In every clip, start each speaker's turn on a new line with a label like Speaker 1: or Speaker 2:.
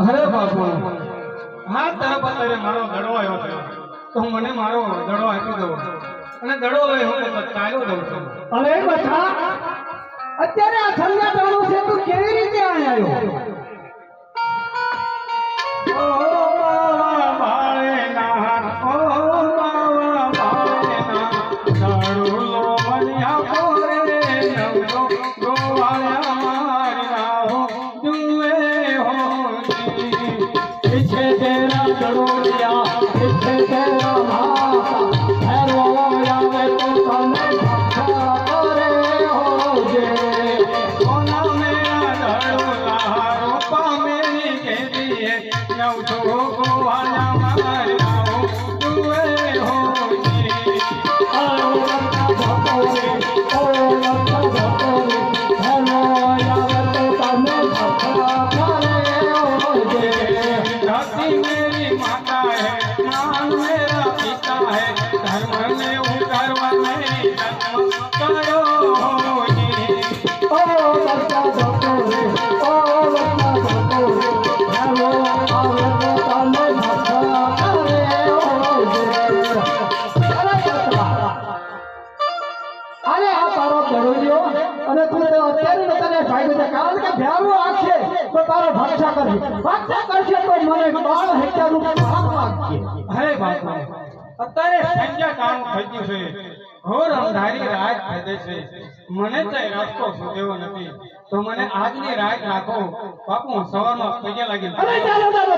Speaker 1: અરે બાપા હા તરફ અત્યારે મારો દડો આવ્યો છે. તો હું મને મારો દડો આપી દઉં. અને દડો લઈ હું ચાલ્યો દઉં છું.
Speaker 2: અરે બચા, અત્યારે આ છલ્લા દડો તું કેવી રીતે અહીંયા આવ્યો?
Speaker 1: Carolina. मेरी माता
Speaker 2: આ તારો દડોડિયો અને તું તો અત્યારે તને ભાઈ છે. કારણ કે ભ્યારો આખે તો તારો ભક્ષા કરશે ભક્ષા કરશે તો મને બાળ હત્યા નું પાપ લાગશે.
Speaker 1: હરે ભગવાન અત્યારે સંજ્ઞા કામ થઈ છે. ઘોર અંધારી રાત થઈ છે. મને તો રસ્તો સુધેવો નથી. તો મને આજની રાત રાખો. બાપુ સવારમાં પગે લાગી.
Speaker 2: અરે ચાલો ચાલો.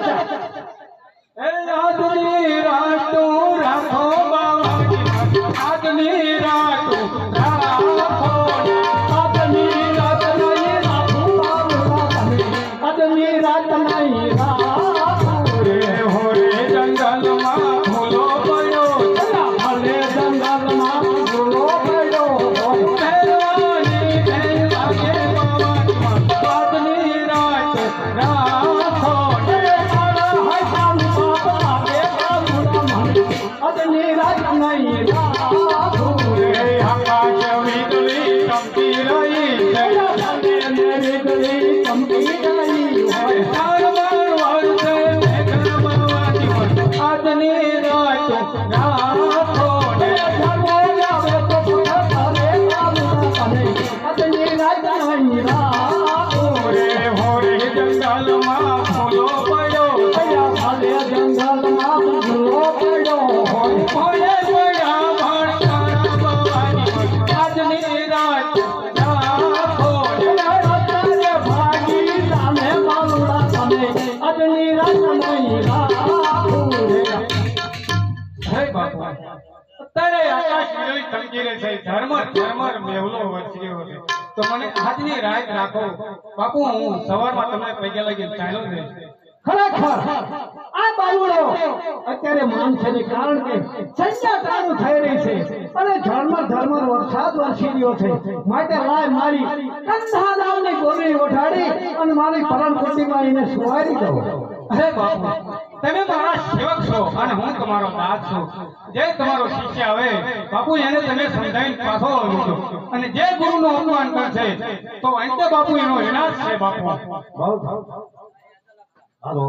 Speaker 1: 那一趟。
Speaker 2: અત્યારે
Speaker 1: આકાશ વિજય ધમકી રહે છે ઝરમર ઝરમર મેવલો વરસી છે. તો મને આજની રાત રાખો. બાપુ, હું સવારમાં તમને પૈસા લગી ચાલ્યો છે
Speaker 2: ખરેખર, આ બાયુડો અત્યારે માન છે કારણ કે સંધ્યા ચાલુ થઈ રહી છે અને ઝરમર ઝરમર વરસાદ વરસી રહ્યો છે. માટે લાય મારી કંધાદાવની બોલણી ઉઠાડી અને મારી પરંપરામાં એને સુવારી દો
Speaker 1: અરે બાપા તમે મારા સેવક છો અને હું તમારો દાસ છું. જે તમારો શિષ્ય આવે, બાપુ, એને તમે સમજાવીને પાછો આવજો અને જે ગુરુનો અપમાન કરશે, તો અંતે બાપુ એનો વિનાશ છે, બાપુ.
Speaker 2: હાલો.